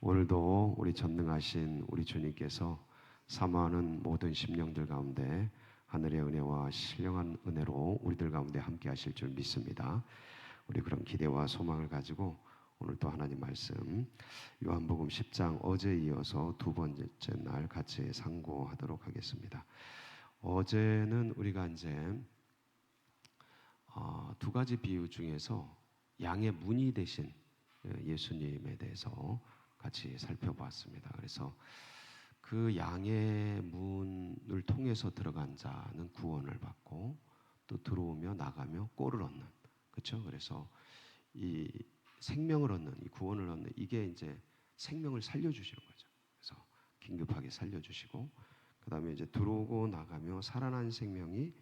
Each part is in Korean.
오늘도 우리 전능하신 우리 주님께서 사모하는 모든 심령들 가운데 하늘의 은혜와 신령한 은혜로 우리들 가운데 함께 하실 줄 믿습니다. 우리 그런 기대와 소망을 가지고 오늘 또 하나님 말씀 요한복음 10장 어제 이어서 두 번째 날 같이 상고하도록 하겠습니다. 어제는 우리가 이제 어, 두 가지 비유 중에서 양의 문이 되신 예수님에 대해서 같이 살펴보았습니다. 그래서 그 양의 문을 통해서 들어간 자는 구원을 받고 또 들어오며 나가며 꼴을 얻는 그렇죠. 그래서 이 생명을 얻는 이 구원을 얻는 이게 이제 생명을 살려주시는 거죠. 그래서 긴급하게 살려주시고 그 다음에 이제 들어오고 나가며 살아난 생명이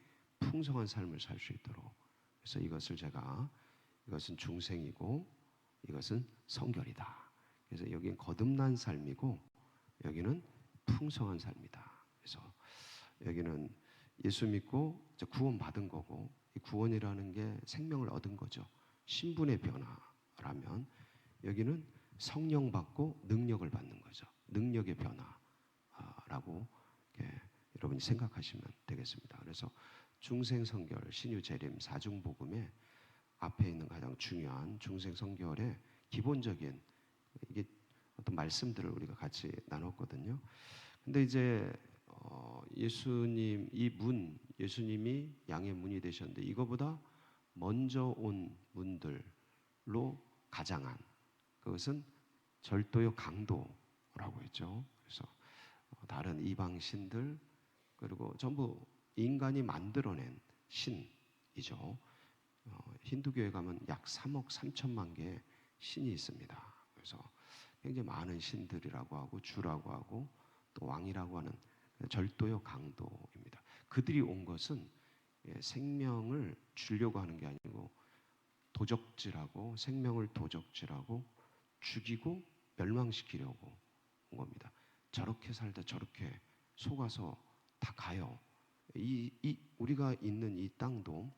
풍성한 삶을 살 수 있도록 그래서 이것을 제가 이것은 중생이고 이것은 성결이다. 그래서 여기는 거듭난 삶이고 여기는 풍성한 삶이다. 그래서 여기는 예수 믿고 구원 받은 거고 이 구원이라는 게 생명을 얻은 거죠. 신분의 변화라면 여기는 성령 받고 능력을 받는 거죠. 능력의 변화라고 여러분이 생각하시면 되겠습니다. 그래서 중생 성결 신유 재림 사중 복음에 앞에 있는 가장 중요한 중생 성결의 기본적인 이게 어떤 말씀들을 우리가 같이 나눴거든요. 근데 이제 어 예수님 이 문, 예수님이 양의 문이 되셨는데 이거보다 먼저 온 문들로 가장한 그것은 절도의 강도라고 했죠. 그래서 어, 다른 이방 신들 그리고 전부 인간이 만들어낸 신이죠. 어, 힌두교에 가면 약 3억 3천만 개의 신이 있습니다. 그래서 굉장히 많은 신들이라고 하고 주라고 하고 또 왕이라고 하는 절도요 강도입니다. 그들이 온 것은 예, 생명을 주려고 하는 게 아니고 도적질하고 생명을 도적질하고 죽이고 멸망시키려고 온 겁니다. 저렇게 살다 저렇게 속아서 다 가요. 이, 이 우리가 있는 이 땅도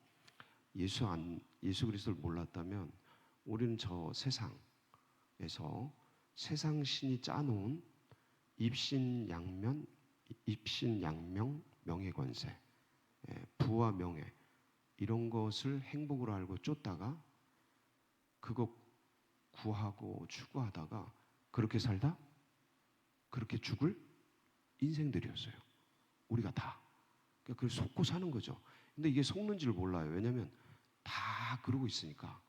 예수 안 예수 그리스도를 몰랐다면 우리는 저 세상 에서 세상 신이 짜놓은 입신 양면, 입신 양명, 명예 권세, 예, 부와 명예 이런 것을 행복으로 알고 쫓다가 그거 구하고 추구하다가 그렇게 살다 그렇게 죽을 인생들이었어요. 우리가 다. 그러니까 그걸 속고 사는 거죠. 근데 이게 속는 줄 몰라요. 왜냐하면 다 그러고 있으니까.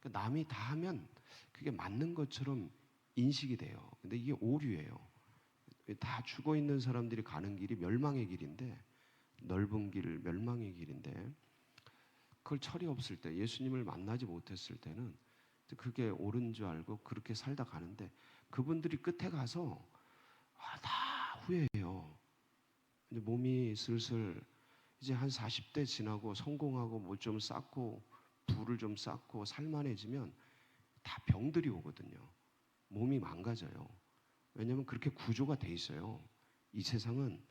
그러니까 남이 다 하면 그게 맞는 것처럼 인식이 돼요. 근데 이게 오류예요. 다 죽어 있는 사람들이 가는 길이 멸망의 길인데 넓은 길, 멸망의 길인데 그걸 철이 없을 때 예수님을 만나지 못했을 때는 그게 옳은 줄 알고 그렇게 살다 가는데 그분들이 끝에 가서 아, 다 후회해요. 이제 몸이 슬슬 이제 한 40대 지나고 성공하고 뭐 좀 쌓고 부를 좀 쌓고 살만해지면 다 병들이 오거든요. 몸이 망가져요. 왜냐하면 그렇게 구조가 돼 있어요. 이 세상은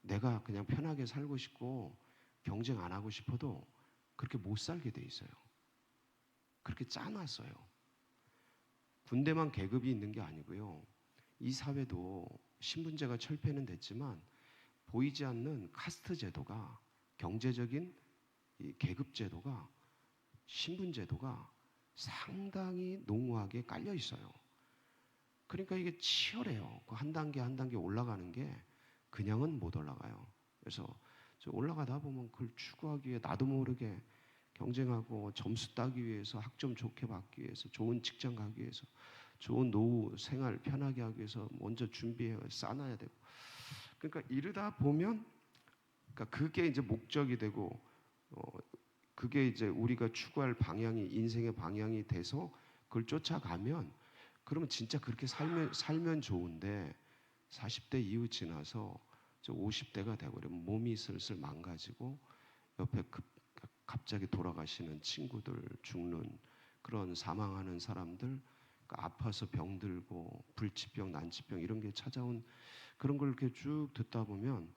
내가 그냥 편하게 살고 싶고 경쟁 안 하고 싶어도 그렇게 못 살게 돼 있어요. 그렇게 짜놨어요. 군대만 계급이 있는 게 아니고요. 이 사회도 신분제가 철폐는 됐지만 보이지 않는 카스트 제도가 경제적인 계급 제도가 신분 제도가 상당히 농후하게 깔려 있어요. 그러니까 이게 치열해요. 그 한 단계 한 단계 올라가는 게 그냥은 못 올라가요. 그래서 올라가다 보면 그걸 추구하기 위해 나도 모르게 경쟁하고 점수 따기 위해서 학점 좋게 받기 위해서 좋은 직장 가기 위해서 좋은 노후 생활 편하게 하기 위해서 먼저 준비해 쌓아야 되고 그러니까 이러다 보면 그러니까 그게 이제 목적이 되고 어 그게 이제 우리가 추구할 방향이 인생의 방향이 돼서 그걸 쫓아가면 그러면 진짜 그렇게 살면 살면 좋은데 40대 이후 지나서 50대가 되고 그러면 몸이 슬슬 망가지고 옆에 급, 갑자기 돌아가시는 친구들 죽는 그런 사망하는 사람들 그러니까 아파서 병들고 불치병 난치병 이런 게 찾아온 그런 걸 이렇게 쭉 듣다 보면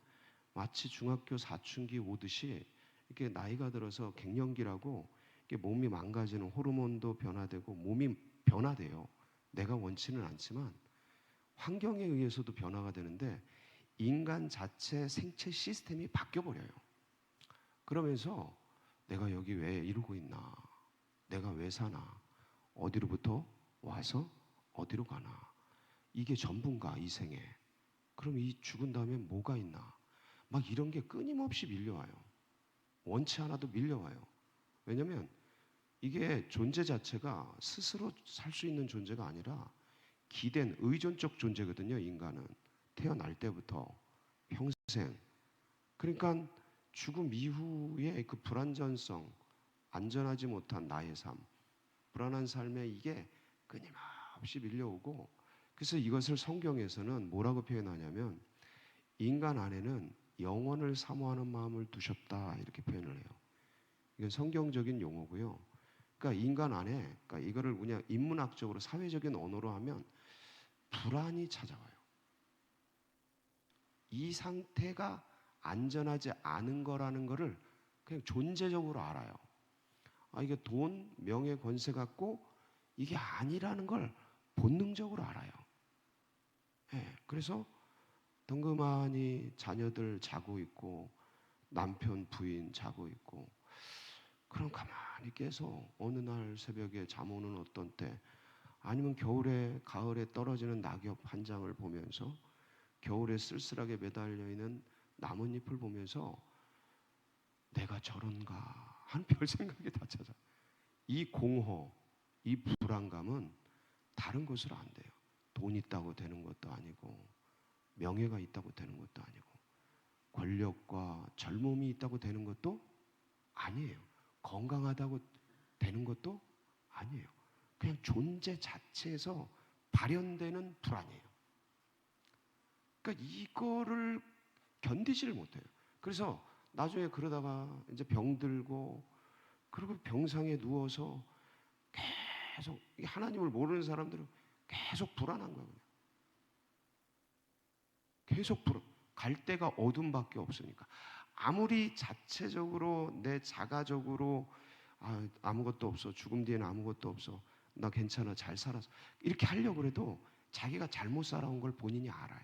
마치 중학교 사춘기 오듯이 이렇게 나이가 들어서 갱년기라고 몸이 망가지는 호르몬도 변화되고 몸이 변화돼요. 내가 원치는 않지만 환경에 의해서도 변화가 되는데 인간 자체 생체 시스템이 바뀌어 버려요. 그러면서 내가 여기 왜 이러고 있나? 내가 왜 사나? 어디로부터 와서 어디로 가나? 이게 전부인가 이 생에? 그럼 이 죽은 다음에 뭐가 있나? 막 이런 게 끊임없이 밀려와요. 원치 않아도 밀려와요. 왜냐면 이게 존재 자체가 스스로 살 수 있는 존재가 아니라 기댄 의존적 존재거든요. 인간은 태어날 때부터 평생. 그러니까 죽음 이후에 그 불안전성, 안전하지 못한 나의 삶, 불안한 삶에 이게 끊임없이 밀려오고 그래서 이것을 성경에서는 뭐라고 표현하냐면 인간 안에는 영원을 사모하는 마음을 두셨다 이렇게 표현을 해요. 이건 성경적인 용어고요. 그러니까 인간 안에 그러니까 이거를 그냥 인문학적으로 사회적인 언어로 하면 불안이 찾아와요. 이 상태가 안전하지 않은 거라는 거를 그냥 존재적으로 알아요. 아 이게 돈, 명예, 권세 갖고 이게 아니라는 걸 본능적으로 알아요. 예, 그래서 덩그마니 자녀들 자고 있고 남편 부인 자고 있고 그럼 가만히 깨서 어느 날 새벽에 잠 오는 어떤 때 아니면 겨울에 가을에 떨어지는 낙엽 한 장을 보면서 겨울에 쓸쓸하게 매달려 있는 나뭇잎을 보면서 내가 저런가 하는 별 생각이 다 찾아. 이 공허, 이 불안감은 다른 것으로 안 돼요. 돈 있다고 되는 것도 아니고 명예가 있다고 되는 것도 아니고 권력과 젊음이 있다고 되는 것도 아니에요. 건강하다고 되는 것도 아니에요. 그냥 존재 자체에서 발현되는 불안이에요. 그러니까 이거를 견디지를 못해요. 그래서 나중에 그러다가 이제 병들고 그리고 병상에 누워서 계속 이 하나님을 모르는 사람들은 계속 불안한 거예요. 계속 불안. 갈 데가 어둠밖에 없으니까. 아무리 자체적으로 내 자가적으로 아, 아무것도 없어 죽음 뒤에는 아무것도 없어 나 괜찮아 잘 살았어 이렇게 하려고 해도 자기가 잘못 살아온 걸 본인이 알아요.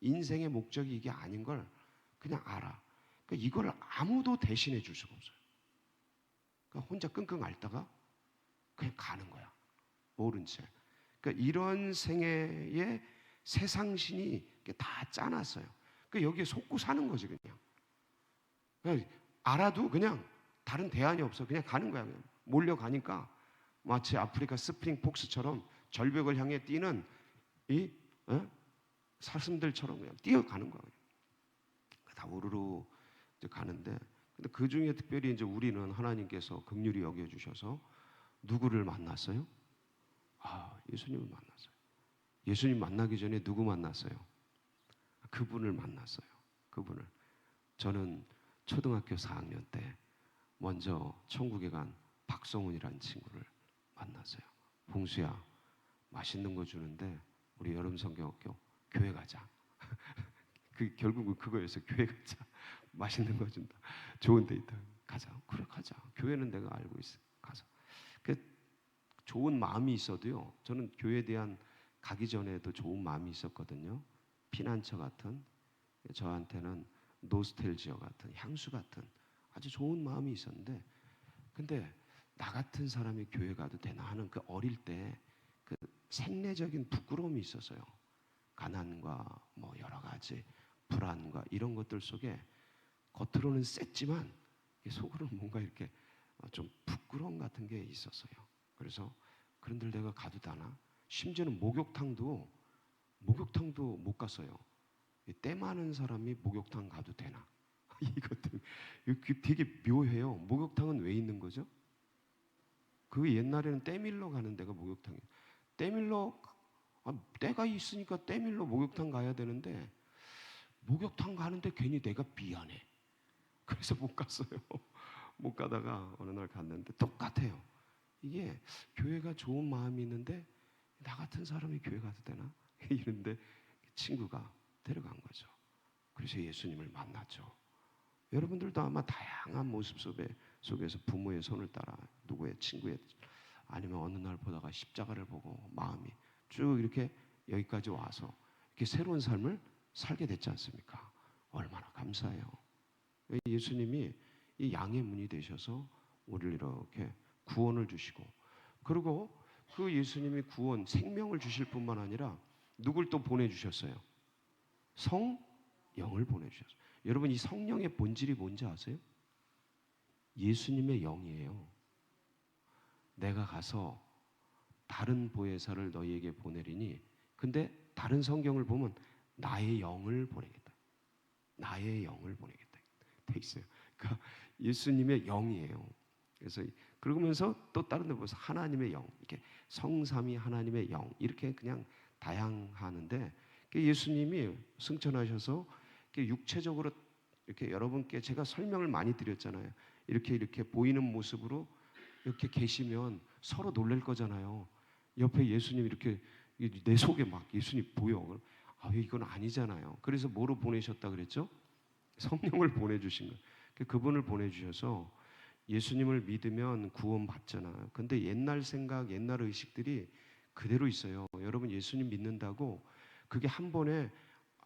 인생의 목적이 이게 아닌 걸 그냥 알아. 그러니까 이걸 아무도 대신해 줄 수가 없어요. 그러니까 혼자 끙끙 앓다가 그냥 가는 거야. 모른 채. 그러니까 이런 생애에 세상신이 다 짜놨어요. 그러니까 여기에 속고 사는 거지 그냥. 그냥 알아도 그냥 다른 대안이 없어. 그냥 가는 거야. 그냥. 몰려가니까 마치 아프리카 스프링 폭스처럼 절벽을 향해 뛰는 이 어? 사슴들처럼 그냥 뛰어가는 거예요. 다 우르르 이제 가는데 근데 그 중에 특별히 이제 우리는 하나님께서 극률이 여겨 주셔서 누구를 만났어요? 아, 예수님을 만났어요. 예수님 만나기 전에 누구 만났어요? 그분을 만났어요. 그분을. 저는 초등학교 4학년 때 먼저 천국에 간 박성훈이라는 친구를 만났어요. 봉수야, 맛있는 거 주는데 우리 여름 성경학교 교회 가자. 그 결국은 그거였어. 교회 가자. 맛있는 거 준다. 좋은 데이터 가자. 그래 가자. 교회는 내가 알고 있어. 가자. 그 좋은 마음이 있어도요. 저는 교회에 대한 가기 전에도 좋은 마음이 있었거든요. 피난처 같은 저한테는 노스텔지어 같은 향수 같은 아주 좋은 마음이 있었는데 근데 나 같은 사람이 교회 가도 되나 하는 그 어릴 때 그 생내적인 부끄러움이 있었어요. 가난과 뭐 여러 가지 불안과 이런 것들 속에 겉으로는 셌지만 속으로는 뭔가 이렇게 좀 부끄러움 같은 게 있었어요. 그래서 그런들 내가 가도 되나? 심지어는 목욕탕도 목욕탕도 못 갔어요. 때 많은 사람이 목욕탕 가도 되나? 이것들 되게 묘해요. 목욕탕은 왜 있는 거죠? 그 옛날에는 때밀러 가는 데가 목욕탕이에요. 때밀러 아, 때가 있으니까 때밀러 목욕탕 가야 되는데 목욕탕 가는데 괜히 내가 미안해. 그래서 못 갔어요. 못 가다가 어느 날 갔는데 똑같아요. 이게 교회가 좋은 마음이 있는데 나 같은 사람이 교회 가도 되나? 이런데 친구가 데려간 거죠. 그래서 예수님을 만났죠. 여러분들도 아마 다양한 모습 속에 속에서 부모의 손을 따라 누구의 친구의 아니면 어느 날 보다가 십자가를 보고 마음이 쭉 이렇게 여기까지 와서 이렇게 새로운 삶을 살게 됐지 않습니까? 얼마나 감사해요. 예수님이 이 양의 문이 되셔서 우리를 이렇게 구원을 주시고 그리고 그 예수님이 구원 생명을 주실 뿐만 아니라 누굴 또 보내주셨어요? 성령을 보내주셨어요. 여러분 이 성령의 본질이 뭔지 아세요? 예수님의 영이에요. 내가 가서 다른 보혜사를 너희에게 보내리니 근데 다른 성경을 보면 나의 영을 보내겠다. 나의 영을 보내겠다. 돼 있어요. 그러니까 예수님의 영이에요. 그래서 그러면서 또 다른 데 보면서 하나님의 영, 이렇게 성삼위 하나님의 영 이렇게 그냥 다양하는데 예수님이 승천하셔서 육체적으로 이렇게 여러분께 제가 설명을 많이 드렸잖아요. 이렇게 이렇게 보이는 모습으로 이렇게 계시면 서로 놀랄 거잖아요. 옆에 예수님 이렇게 내 속에 막 예수님 보여. 아, 이건 아니잖아요. 그래서 뭐로 보내셨다 그랬죠? 성령을 보내주신 거예요. 그분을 보내주셔서 예수님을 믿으면 구원 받잖아. 근데 옛날 생각, 옛날 의식들이 그대로 있어요. 여러분 예수님 믿는다고 그게 한 번에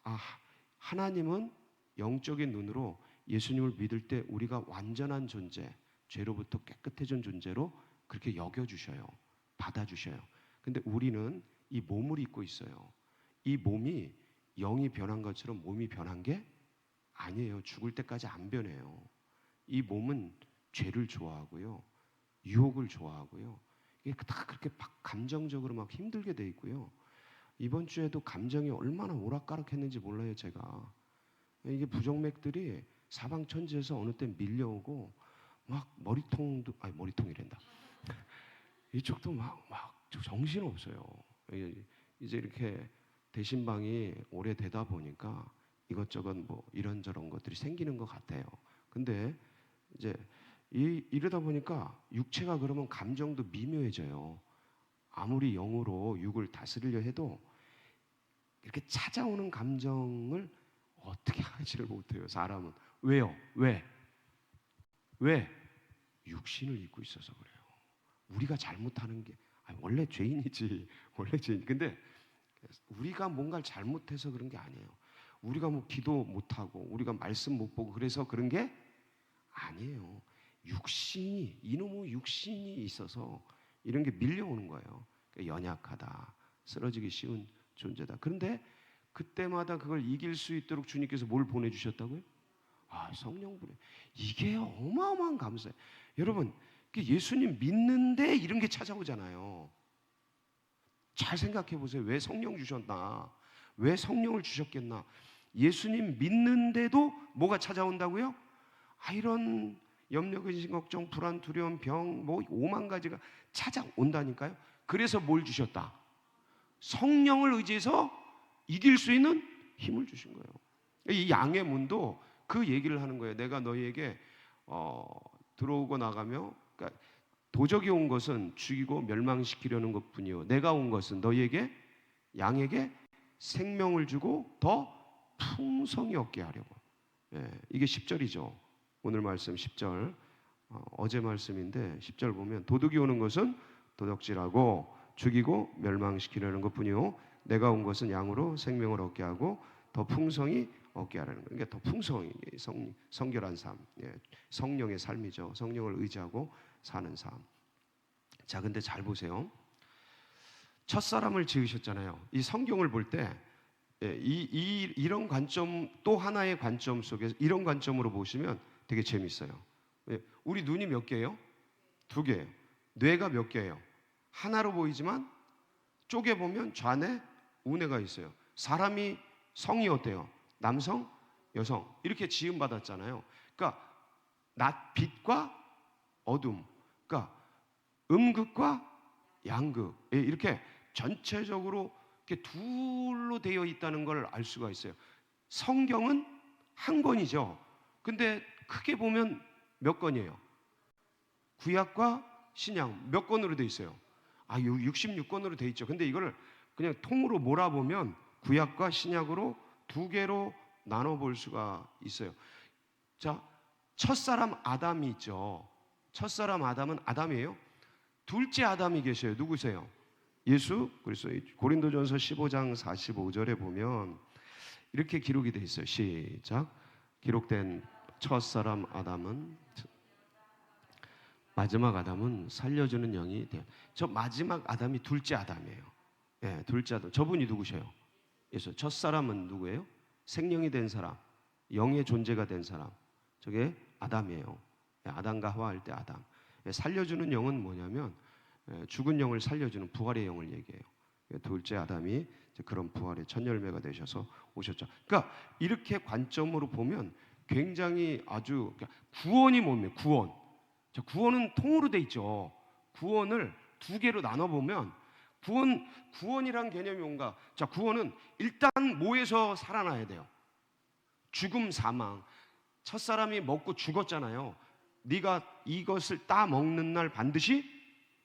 아 하나님은 영적인 눈으로 예수님을 믿을 때 우리가 완전한 존재, 죄로부터 깨끗해진 존재로 그렇게 여겨 주셔요. 받아 주셔요. 근데 우리는 이 몸을 입고 있어요. 이 몸이 영이 변한 것처럼 몸이 변한 게 아니에요. 죽을 때까지 안 변해요. 이 몸은 죄를 좋아하고요. 유혹을 좋아하고요. 이게 다 그렇게 막 감정적으로 막 힘들게 돼 있고요. 이번 주에도 감정이 얼마나 오락가락했는지 몰라요, 제가. 이게 부정맥들이 사방천지에서 어느 때 밀려오고 막 머리통도 아니 머리통이란다. 이쪽도 막 막 정신 없어요. 이제 이렇게 대신방이 오래되다 보니까 이것저것 뭐 이런저런 것들이 생기는 것 같아요. 근데 이제 이, 이러다 보니까 육체가 그러면 감정도 미묘해져요. 아무리 영으로 육을 다스리려 해도 이렇게 찾아오는 감정을 어떻게 하지를 못해요. 사람은 왜요? 왜? 왜? 육신을 입고 있어서 그래요. 우리가 잘못하는 게 원래 죄인이지. 원래 죄인. 근데 우리가 뭔가를 잘못해서 그런 게 아니에요. 우리가 뭐 기도 못 하고 우리가 말씀 못 보고 그래서 그런 게 아니에요. 육신이 이놈의 육신이 있어서 이런 게 밀려오는 거예요. 그러니까 연약하다, 쓰러지기 쉬운 존재다. 그런데 그때마다 그걸 이길 수 있도록 주님께서 뭘 보내주셨다고요? 아, 성령 보내. 이게 어마어마한 감사예요. 여러분, 예수님 믿는데 이런 게 찾아오잖아요. 잘 생각해 보세요. 왜 성령 주셨나? 왜 성령을 주셨겠나? 예수님 믿는데도 뭐가 찾아온다고요? 아, 이런 염려, 근심, 걱정, 불안, 두려움, 병, 뭐 오만 가지가 찾아온다니까요. 그래서 뭘 주셨다? 성령을 의지해서 이길 수 있는 힘을 주신 거예요. 이 양의 문도 그 얘기를 하는 거예요. 내가 너희에게 어, 들어오고 나가며 그러니까 도적이 온 것은 죽이고 멸망시키려는 것뿐이요. 내가 온 것은 너희에게 양에게 생명을 주고 더 풍성히 얻게 하려고. 예, 이게 10절이죠. 오늘 말씀 10절. 어, 제 말씀인데 10절 보면 도둑이 오는 것은 도둑질하고 죽이고 멸망시키려는 것뿐이요. 내가 온 것은 양으로 생명을 얻게 하고 더 풍성히 얻게 하라는 거예요. 그러니까 더 풍성히 성, 성결한 삶, 예, 성령의 삶이죠. 성령을 의지하고 사는 삶. 자, 근데 잘 보세요. 첫 사람을 지으셨잖아요. 이 성경을 볼때 예, 이, 이, 이런 관점 또 하나의 관점 속에서 이런 관점으로 보시면 되게 재밌어요. 예, 우리 눈이 몇 개예요? 두 개예요. 뇌가 몇 개예요? 하나로 보이지만 쪼개 보면 좌뇌, 우뇌가 있어요. 사람이 성이 어때요? 남성, 여성 이렇게 지음 받았잖아요. 그러니까 낮 빛과 어둠, 그러니까 음극과 양극 예, 이렇게 전체적으로 이렇게 둘로 되어 있다는 걸 알 수가 있어요. 성경은 한 권이죠. 근데 크게 보면 몇 권이에요? 구약과 신약 몇 권으로 되어 있어요? 아, 66권으로 되어 있죠. 근데 이걸 그냥 통으로 몰아보면 구약과 신약으로 두 개로 나눠 볼 수가 있어요. 자, 첫사람 아담이 있죠. 첫사람 아담은 아담이에요. 둘째 아담이 계셔요. 누구세요? 예수 그래서 이 고린도전서 15장 45절에 보면 이렇게 기록이 돼 있어요. 시작. 기록된 첫사람 아담은 마지막 아담은 살려주는 영이 돼. 저 마지막 아담이 둘째 아담이에요. 예, 둘째 아담. 저분이 누구셔요? 예수. 첫사람은 누구예요? 생명이 된 사람, 영의 존재가 된 사람. 저게 아담이에요. 예, 아담과 하와 할때 아담. 예, 살려주는 영은 뭐냐면 예, 죽은 영을 살려주는 부활의 영을 얘기해요. 예, 둘째 아담이 그런 부활의 첫 열매가 되셔서 오셨죠. 그러니까 이렇게 관점으로 보면 굉장히 아주 그러니까 구원이 뭡니까? 구원. 자, 구원은 통으로 돼 있죠. 구원을 두 개로 나눠 보면 구원 구원이란 개념이 뭔가? 자, 구원은 일단 뭐에서 살아나야 돼요. 죽음 사망. 첫 사람이 먹고 죽었잖아요. 네가 이것을 따 먹는 날 반드시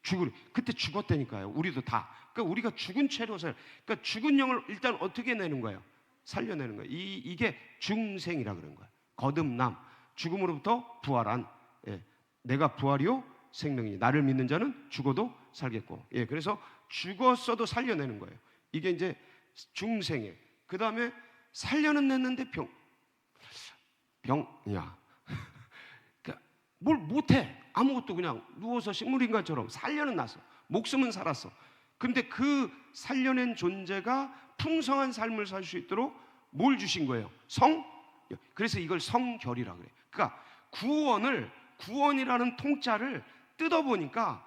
죽으리. 그때 죽었다니까요. 우리도 다. 그러니까 우리가 죽은 채로 살. 그러니까 죽은 영을 일단 어떻게 내는 거예요? 살려내는 거예요. 이 이게 중생이라 그런 거예요. 거듭남. 죽음으로부터 부활한. 예. 내가 부활이요 생명이 나를 믿는 자는 죽어도 살겠고. 예. 그래서 죽었어도 살려내는 거예요. 이게 이제 중생에. 그 다음에 살려는 냈는데 병 병야. 그러니까 뭘 못해. 아무것도 그냥 누워서 식물인간처럼 살려는 났어. 목숨은 살았어. 근데 그 살려낸 존재가 풍성한 삶을 살 수 있도록 뭘 주신 거예요? 성? 그래서 이걸 성결이라 그래. 그러니까 구원을 구원이라는 통짜를 뜯어 보니까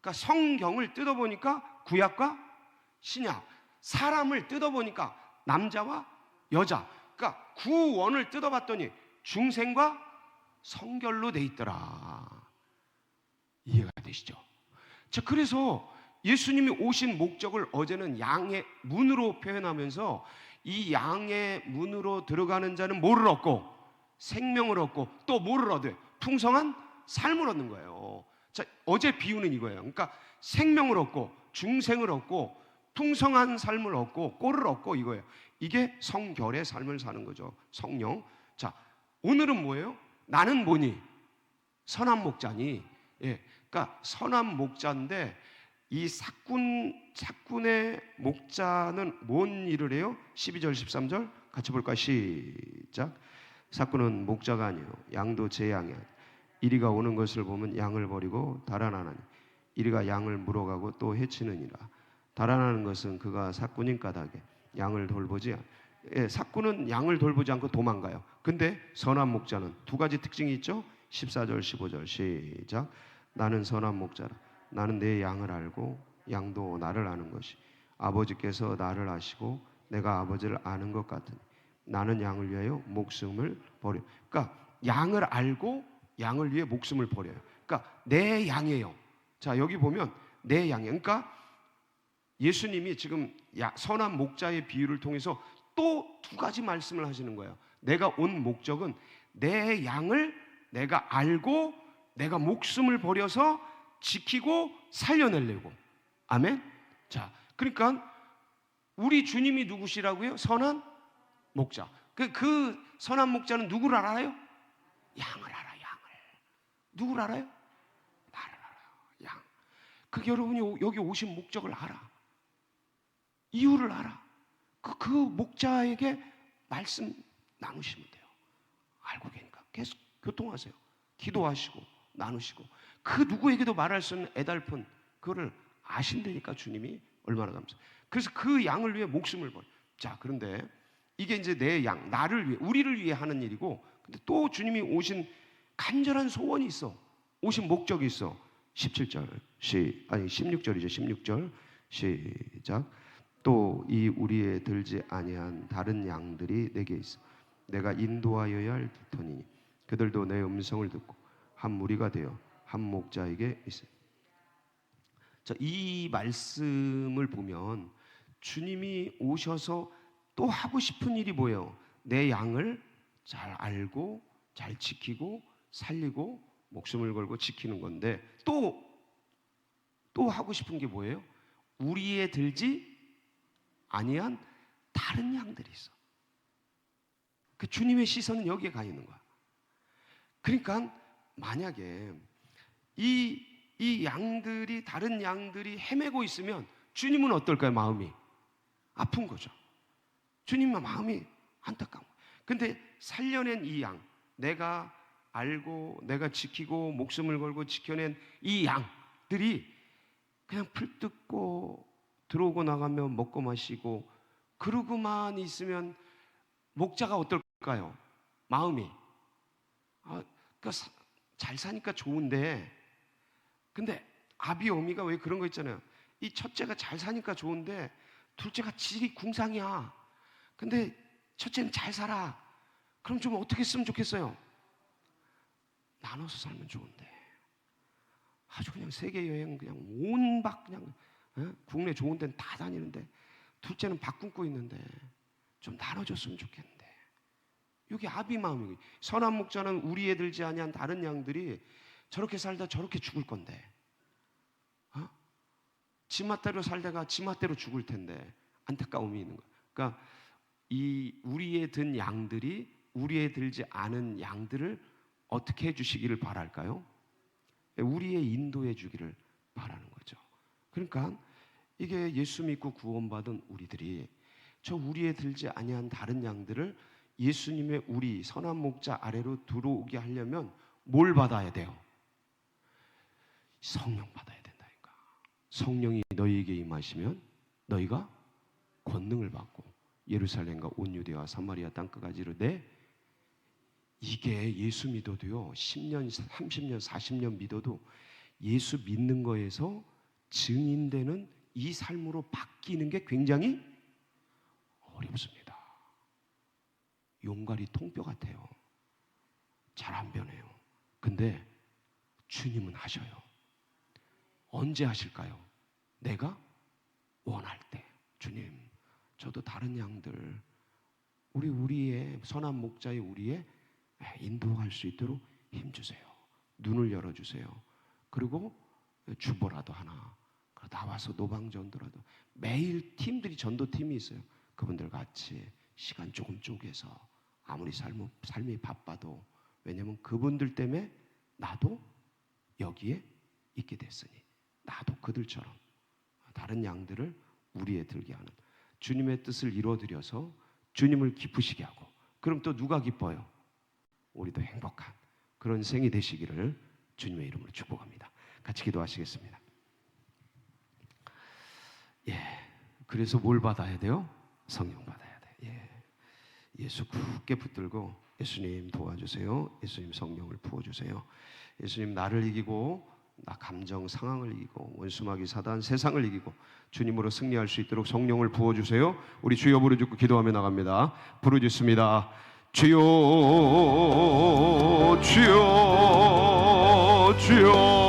그러니까 성경을 뜯어 보니까 구약과 신약 사람을 뜯어 보니까 남자와 여자 그러니까 구원을 뜯어 봤더니 중생과 성결로 돼 있더라 이해가 되시죠? 자 그래서 예수님이 오신 목적을 어제는 양의 문으로 표현하면서 이 양의 문으로 들어가는 자는 뭐를 얻고 생명을 얻고 또 뭐를 얻어요? 풍성한 삶을 얻는 거예요. 자, 어제 비유는 이거예요. 그러니까 생명을 얻고 중생을 얻고 풍성한 삶을 얻고 꼴을 얻고 이거예요. 이게 성결의 삶을 사는 거죠. 성령. 자, 오늘은 뭐예요? 나는 뭐니? 선한 목자니. 예. 그러니까 선한 목자인데 이 사꾼 사꾼의 목자는 뭔 일을 해요? 12절 13절 같이 볼까 시작. 사꾼은 목자가 아니요 양도 제 양이야. 이리가 오는 것을 보면 양을 버리고 달아나나니 이리가 양을 물어가고 또 해치느니라. 달아나는 것은 그가 사꾼인 까닭에 양을 돌보지 않. 예, 사꾼은 양을 돌보지 않고 도망가요. 근데 선한 목자는 두 가지 특징이 있죠. 14절 15절 시작. 나는 선한 목자라. 나는 내 양을 알고 양도 나를 아는 것이 아버지께서 나를 아시고 내가 아버지를 아는 것 같으니 나는 양을 위하여 목숨을 버려. 그러니까 양을 알고 양을 위해 목숨을 버려요. 그러니까 내 양이에요. 자 여기 보면 내 양이. 그러니까 예수님이 지금 야- 선한 목자의 비유를 통해서 또 두 가지 말씀을 하시는 거예요. 내가 온 목적은 내 양을 내가 알고 내가 목숨을 버려서 지키고 살려내려고. 아멘. 자, 그러니까 우리 주님이 누구시라고요? 선한 목자. 그, 그 선한 목자는 누구를 알아요? 양을 알아, 양을. 누구를 알아요? 나를 알아요, 양. 그 여러분이 오- 여기 오신 목적을 알아. 이유를 알아. 그, 그 목자에게 말씀 나누시면 돼요. 알고 계니까 계속 교통하세요. 기도하시고 나누시고 그 누구에게도 말할 수 없는 애달픈 그거를 아신다니까 주님이 얼마나 감사. 그래서 그 양을 위해 목숨을 버려. 자 그런데 이게 이제 내 양, 나를 위해, 우리를 위해 하는 일이고, 근데 또 주님이 오신 간절한 소원이 있어. 오신 목적이 있어. 17절, 시, 아니 16절이죠. 16절 시작. 또 이 우리에 들지 아니한 다른 양들이 내게 있어. 내가 인도하여야 할 터니 그들도 내 음성을 듣고 한 무리가 되어 한 목자에게 있어. 자, 이 말씀을 보면 주님이 오셔서 또 하고 싶은 일이 뭐예요? 내 양을 잘 알고 잘 지키고 살리고 목숨을 걸고 지키는 건데 또또 하고 싶은 게 뭐예요? 우리에 들지 아니한 다른 양들이 있어. 그 주님의 시선은 여기에 가 있는 거야. 그러니까 만약에 이, 이 양들이 다른 양들이 헤매고 있으면 주님은 어떨까요? 마음이 아픈 거죠. 주님은 마음이 안타까워. 근데 살려낸 이 양, 내가 알고 내가 지키고 목숨을 걸고 지켜낸 이 양들이 그냥 풀 뜯고 들어오고 나가면 먹고 마시고 그러고만 있으면 목자가 어떨까요? 마음이 아, 그러니까 사- 잘 사니까 좋은데 근데 아비 어미가 왜 그런 거 있잖아요. 이 첫째가 잘 사니까 좋은데 둘째가 질이 궁상이야. 근데 첫째는 잘 살아. 그럼 좀 어떻게 했으면 좋겠어요? 나눠서 살면 좋은데. 아주 그냥 세계 여행 그냥 온박 그냥 어? 국내 좋은 데는 다 다니는데 둘째는 밥 굶고 있는데 좀 나눠줬으면 좋겠는데. 여기 아비 마음이 선한 목자는 우리에 들지 아니한 다른 양들이 저렇게 살다 저렇게 죽을 건데. 어? 지맛대로 살다가 지맛대로 죽을 텐데 안타까움이 있는 거야. 그러니까 이 우리에 든 양들이 우리에 들지 않은 양들을 어떻게 해주시기를 바랄까요? 우리의 인도해 주기를 바라는 거죠. 그러니까 이게 예수 믿고 구원받은 우리들이 저 우리에 들지 아니한 다른 양들을 예수님의 우리 선한 목자 아래로 들어오게 하려면 뭘 받아야 돼요? 성령 받아야 된다니까. 성령이 너희에게 임하시면 너희가 권능을 받고 예루살렘과 온 유대와 사마리아 땅끝까지 이르되 이게 예수 믿어도요 10년, 30년, 40년 믿어도 예수 믿는 거에서 증인되는 이 삶으로 바뀌는 게 굉장히 어렵습니다. 용갈이 통뼈 같아요. 잘 안 변해요. 근데 주님은 하셔요. 언제 하실까요? 내가 원할 때. 주님, 저도 다른 양들 우리 우리의 선한 목자의 우리의 인도할 수 있도록 힘 주세요. 눈을 열어 주세요. 그리고 주보라도 하나 나와서 노방 전도라도 매일 팀들이 전도 팀이 있어요. 그분들 같이 시간 조금 쪼개서 아무리 삶, 삶이 바빠도 왜냐면 그분들 때문에 나도 여기에 있게 됐으니 나도 그들처럼 다른 양들을 우리에 들게 하는 주님의 뜻을 이루어드려서 주님을 기쁘시게 하고 그럼 또 누가 기뻐요? 우리도 행복한 그런 생이 되시기를 주님의 이름으로 축복합니다. 같이 기도하시겠습니다. 예. 그래서 뭘 받아야 돼요? 성령 받아야 돼. 예. 예수 굳게 붙들고 예수님 도와주세요. 예수님 성령을 부어주세요. 예수님 나를 이기고 나 감정 상황을 이기고 원수마귀 사단 세상을 이기고 주님으로 승리할 수 있도록 성령을 부어주세요. 우리 주여 부르짖고 기도하며 나갑니다. 부르짖습니다. 주여 주여 주여